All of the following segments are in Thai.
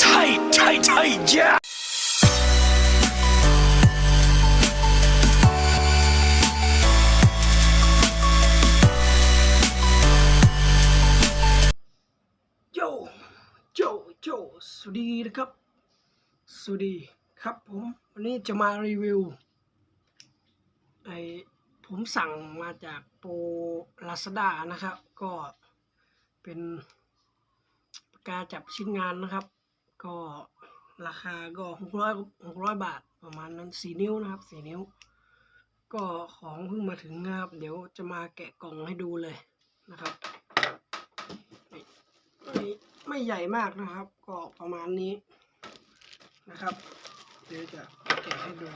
ใช่ใช่ใช่แโยโยโยสวัสดีนะครับ สวัสดีครับผมวันนี้จะมารีวิวไอผมสั่งมาจากโปรลาซาด้านะครับ ก็เป็น กาจับชิ้นงานนะครับ ก็ราคาก็หกร้อยหกร้อยบาทประมาณนั้นสี่นิ้วนะครับสี่นิ้ว ก็ของเพิ่งมาถึงนะครับ เดี๋ยวจะมาแกะกล่องให้ดูเลยนะครับไม่ไม่ใหญ่มากนะครับ ก็ประมาณนี้นะครับ เดี๋ยวจะแกะให้ดู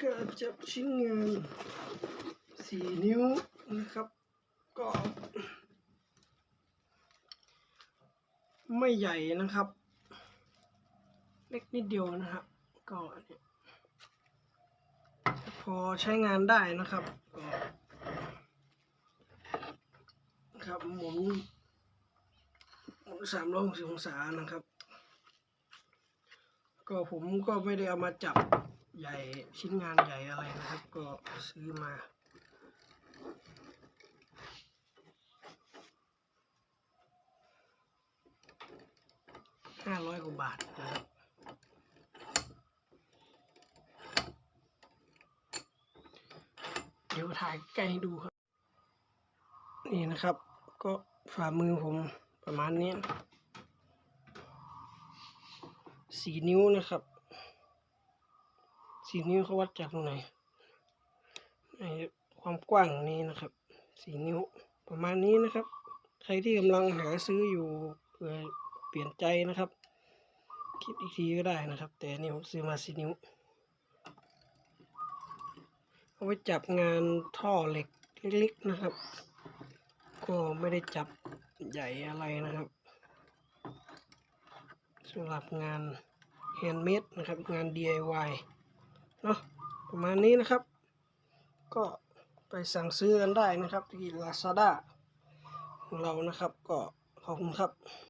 ก็จับชิ้นงานสี่นิ้วนะครับ ก็ ไม่ใหญ่นะครับ เล็กนิดเดียวนะครับ ก็เนี่ยพอใช้งานได้นะครับก็ครับหมุนหมุนสามร้อยหกสิบองศานะครับ ก็ผมก็ไม่ได้เอามาจับ ใหญ่ชิ้นงานใหญ่อะไรนะครับ ก็ซื้อมาห้าร้อยกว่าบาทนะครับเดี๋ยวถ่ายใกล้ให้ดูครับ นี่นะครับ ก็ฝ่ามือผมประมาณนี้สี่นิ้วนะครับ สี่นิ้วเขาวัดจากตรงไหนไอความกว้างนี้นะครับสี่นิ้วประมาณนี้นะครับ ใครที่กำลังหาซื้ออยู่เพื่อเปลี่ยนใจนะครับ คิดอีกทีก็ได้นะครับ แต่อันนี่ผมซื้อมาสี่นิ้วเอาไว้จับงานท่อเหล็กเล็กๆนะครับ ก็ไม่ได้จับใหญ่อะไรนะครับสำหรับงานแฮนด์เมดนะครับ งาน DIY เนาะประมาณนี้นะครับ ก็ไปสั่งซื้อกันได้นะครับที่ Lazada ของเรานะครับ ก็ขอบคุณครับ